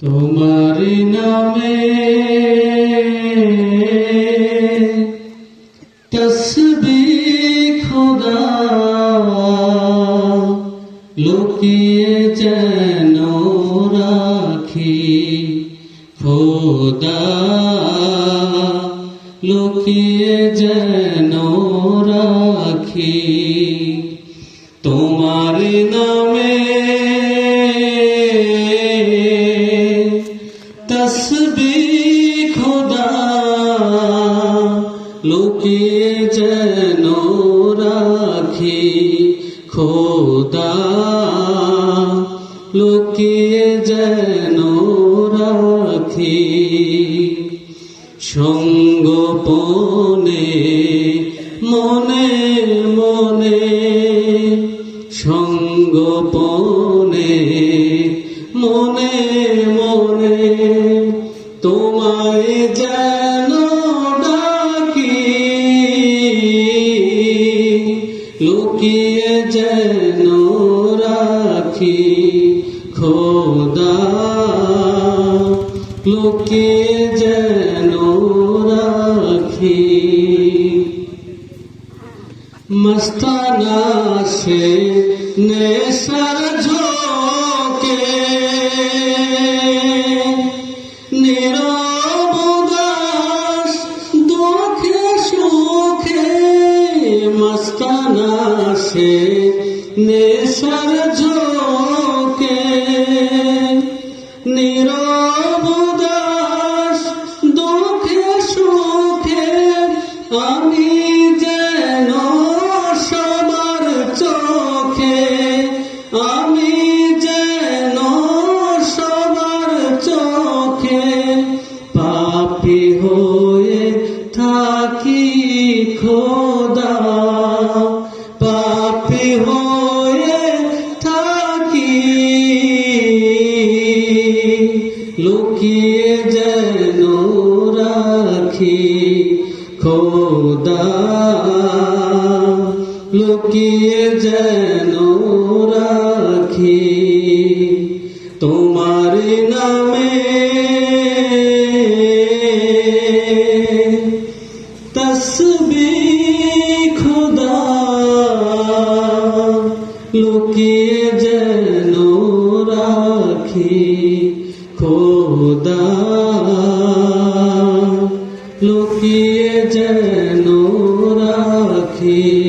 তোমার নামে তসবি খোদা লুকিয়ে যেন রাখি। খোদা লুকিয়ে যেন লুকিয়ে যেন রাখি খোদা? লুকিয়ে যেন রাখি সঙ্গোপনে, মনে মনে, সঙ্গোপনে, মনে মনে, তোমায় যেন লুকিয়ে যেন রাখি খোদা লুকিয়ে যেন রাখি মস্তানা সে নেশার ঝোঁকে সে নেশার ঝোঁকে। নিরবদাস দুঃখে সুখে, আমি যেন সবার চোখে, আমি যেন সবার চোখে পাপি হয়ে থাকি খোদা। হয়ে থাকি। লুকিয়ে যেন রাখি খোদা। লুকিয়ে যেন রাখি তোমার নামে। তসবি লোকে যেন রাখি খোদা। লোকে যেন রাখি